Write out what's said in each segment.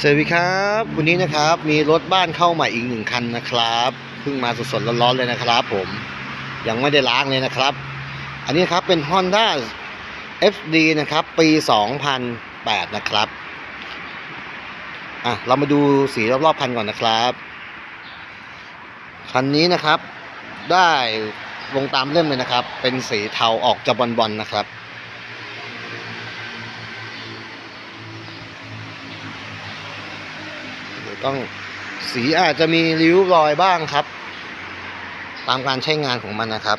สวัสดีครับ วันนี้นะครับมีรถบ้านเข้าใหม่อีกหนึ่งคันนะครับเพิ่งมาสดๆร้อนๆเลยนะครับ ผมยังไม่ได้ล้างเลยนะครับ อันนี้ครับเป็น Honda FD นะครับ ปี 2008 นะครับอะเรามาดูสีรอบๆคันก่อนนะครับคันนี้นะครับ ได้ลงตามเล่มเลยนะครับ เป็นสีเทาออกจะบอลๆนะครับ ต้องสีอาจจะมีริ้วรอยบ้างครับ ตามการใช้งานของมันนะครับ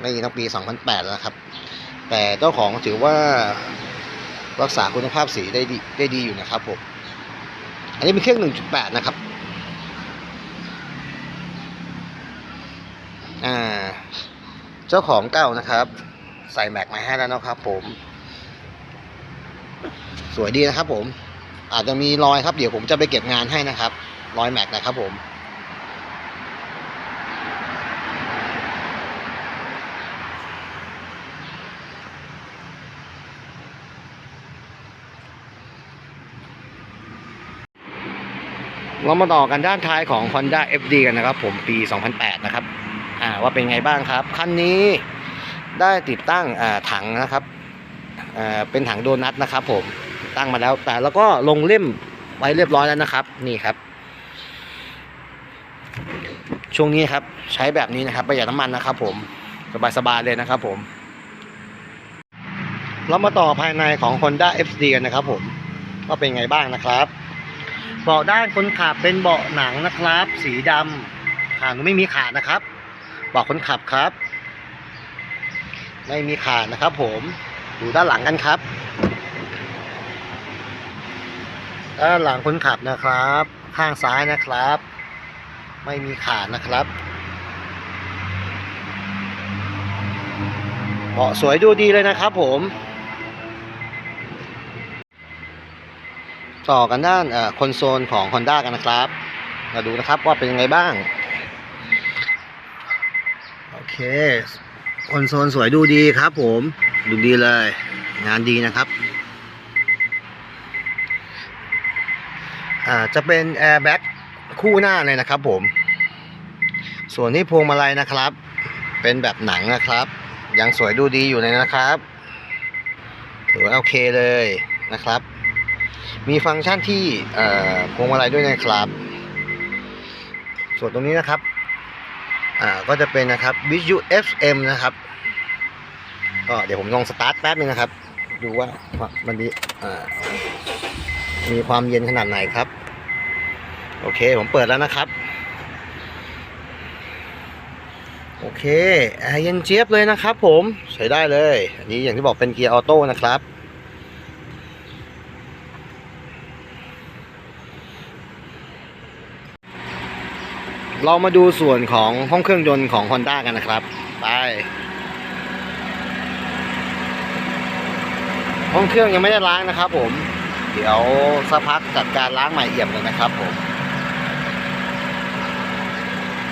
ไม่ตั้งปี 2008 แล้วครับ แต่เจ้าของถือว่ารักษาคุณภาพสีได้ดีได้ดีอยู่นะครับผม อันนี้เป็นเครื่อง 1.8 นะครับ อ่า เจ้าของเก่านะครับ ใส่แม็กมาให้แล้วนะครับผม สวยดีนะครับผม อาจจะมีรอยครับเดี๋ยวผมจะไปเก็บงานให้นะครับ รอยแม็กนะครับผมเรามาต่อกันด้านท้ายของ Honda FD กันนะครับ ผมปี 2008 นะครับ อ่าว่าเป็นไงบ้างครับ คันนี้ได้ติดตั้งอ่าถังนะครับอ่าเป็นถังโดนัทนะครับผม ตั้งมาแล้ว แต่แล้วก็ลงเล่มไว้เรียบร้อยแล้วนะครับ นี่ครับ ช่วงนี้ครับ ใช้แบบนี้นะครับประหยัดน้ำมันนะครับ ผมสบายๆเลยนะครับผมเรามาต่อภายในของ Honda FD กันนะครับ ผมว่าเป็นไงบ้างนะครับ เบาะด้านคนขับเป็นเบาะหนังนะครับ สีดำหางไม่มีขาดนะครับเบาะคนขับครับ ไม่มีขาดนะครับ ผมดูด้านหลังกันครับ ด้านหลังคนขับนะครับ ข้างซ้ายนะครับ ไม่มีขาดนะครับเบาะสวยดูดีเลยนะครับผมต่อกันด้านคอนโซลของ Honda กันนะครับ มาดูนะครับว่าเป็นยังไงบ้าง โอเค คอนโซลสวยดูดีครับผม ดูดีเลย งานดีนะครับ อ่าจะเป็นแอร์แบ็กคู่หน้าเลยนะครับผม ส่วนที่พวงมาลัยนะครับ เป็นแบบหนังนะครับ ยังสวยดูดีอยู่เลยนะครับถือว่าโอเคเลยนะครับ มีฟังก์ชันที่พวงมาลัยด้วยนะครับ ส่วนตรงนี้นะครับก็จะเป็นนะครับ Visu FM นะครับก็เดี๋ยวผมลองสตาร์ทแป๊บนึงนะครับ ดูว่ามันดีมีความเย็นขนาดไหนครับ โอเค ผมเปิดแล้วนะครับ โอเคแอร์เย็นเจี๊ยบเลยนะครับผมใช้ได้เลย อันนี้อย่างที่บอกเป็นเกียร์ออโต้นะครับเรามาดูส่วนของห้องเครื่องยนต์ของ Honda กันนะครับ ไป ห้องเครื่องยังไม่ได้ล้างนะครับผม เดี๋ยวสักพักจัดการล้างใหม่เอี่ยมเลยนะครับผม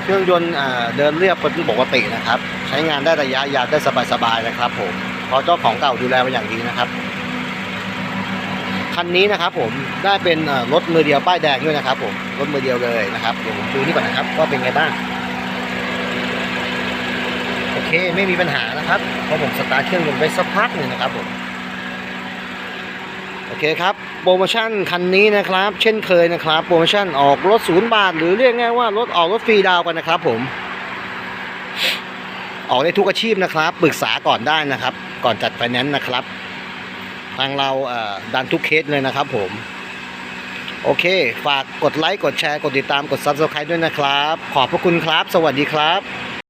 เครื่องยนต์เดินเรียบเป็นปกตินะครับ ใช้งานได้ระยะยาวได้สบายๆนะครับผมเพราะเจ้าของเก่าดูแลมาอย่างดีนะครับคันนี้นะครับผมได้เป็นรถมือเดียวป้ายแดงด้วยนะครับ ผมรถมือเดียวเลยนะครับเดี๋ยวผมดูนี่ก่อนนะครับว่าเป็นไงบ้างโอเคไม่มีปัญหานะครับเพราะผมสตาร์ทเครื่องยนต์ไปสักพักหนึ่งนะครับผม โอเคครับโปรโมชั่นคันนี้นะครับ เช่นเคยนะครับโปรโมชั่นออกรถศูนย์บาท หรือเรียกง่ายว่ารถออกรถฟรีดาวกันนะครับ ผม ออกได้ทุกอาชีพนะครับปรึกษาก่อนได้นะครับ ก่อนจัดไฟแนนซ์นะครับ ทางเราดันทุกเคสเลยนะครับ ผม โอเค ฝากกดไลค์กดแชร์กดติดตามกด Subscribe ด้วยนะครับ ขอบพระคุณครับ สวัสดีครับ